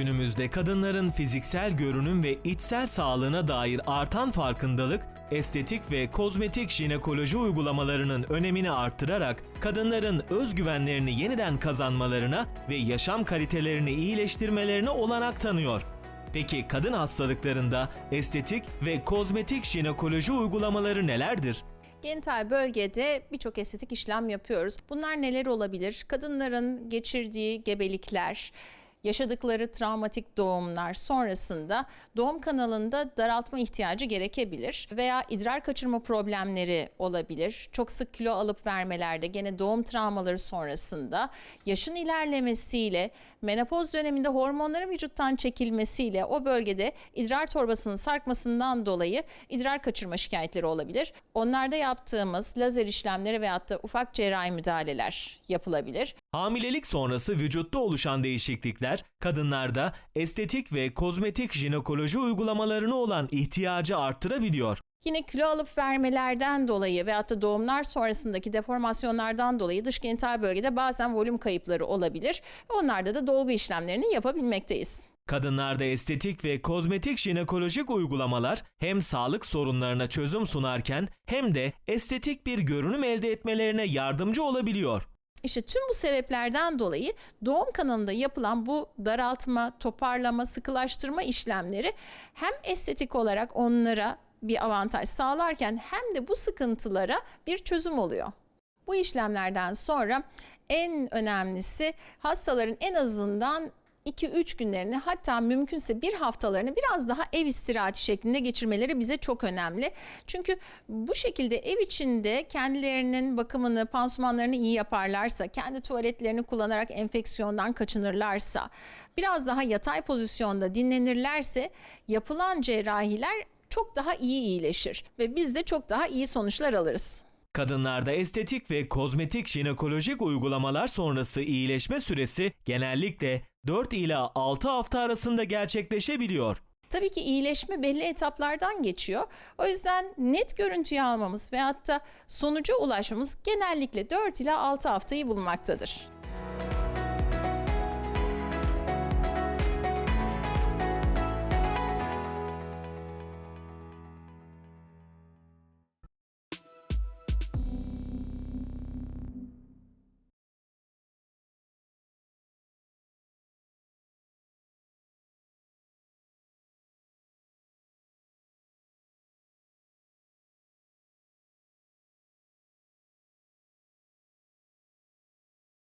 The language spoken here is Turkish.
Günümüzde kadınların fiziksel görünüm ve içsel sağlığına dair artan farkındalık, estetik ve kozmetik jinekoloji uygulamalarının önemini artırarak kadınların özgüvenlerini yeniden kazanmalarına ve yaşam kalitelerini iyileştirmelerine olanak tanıyor. Peki kadın hastalıklarında estetik ve kozmetik jinekoloji uygulamaları nelerdir? Genital bölgede birçok estetik işlem yapıyoruz. Bunlar neler olabilir? Kadınların geçirdiği gebelikler, yaşadıkları travmatik doğumlar sonrasında doğum kanalında daraltma ihtiyacı gerekebilir veya idrar kaçırma problemleri olabilir. Çok sık kilo alıp vermelerde gene doğum travmaları sonrasında yaşın ilerlemesiyle menopoz döneminde hormonların vücuttan çekilmesiyle o bölgede idrar torbasının sarkmasından dolayı idrar kaçırma şikayetleri olabilir. Onlarda yaptığımız lazer işlemleri veyahut da ufak cerrahi müdahaleler yapılabilir. Hamilelik sonrası vücutta oluşan değişiklikler kadınlarda estetik ve kozmetik jinekoloji uygulamalarına olan ihtiyacı arttırabiliyor. Yine kilo alıp vermelerden dolayı veyahut da doğumlar sonrasındaki deformasyonlardan dolayı dış genital bölgede bazen volüm kayıpları olabilir. Onlarda da dolgu işlemlerini yapabilmekteyiz. Kadınlarda estetik ve kozmetik jinekolojik uygulamalar hem sağlık sorunlarına çözüm sunarken hem de estetik bir görünüm elde etmelerine yardımcı olabiliyor. İşte tüm bu sebeplerden dolayı doğum kanalında yapılan bu daraltma, toparlama, sıkılaştırma işlemleri hem estetik olarak onlara bir avantaj sağlarken hem de bu sıkıntılara bir çözüm oluyor. Bu işlemlerden sonra en önemlisi hastaların en azından 2-3 günlerini hatta mümkünse bir haftalarını biraz daha ev istirahati şeklinde geçirmeleri bize çok önemli. Çünkü bu şekilde ev içinde kendilerinin bakımını, pansumanlarını iyi yaparlarsa, kendi tuvaletlerini kullanarak enfeksiyondan kaçınırlarsa, biraz daha yatay pozisyonda dinlenirlerse yapılan cerrahiler çok daha iyi iyileşir ve biz de çok daha iyi sonuçlar alırız. Kadınlarda estetik ve kozmetik jinekolojik uygulamalar sonrası iyileşme süresi genellikle 4 ila 6 hafta arasında gerçekleşebiliyor. Tabii ki iyileşme belli etaplardan geçiyor. O yüzden net görüntüyü almamız veyahut da sonuca ulaşmamız genellikle 4 ila 6 haftayı bulmaktadır.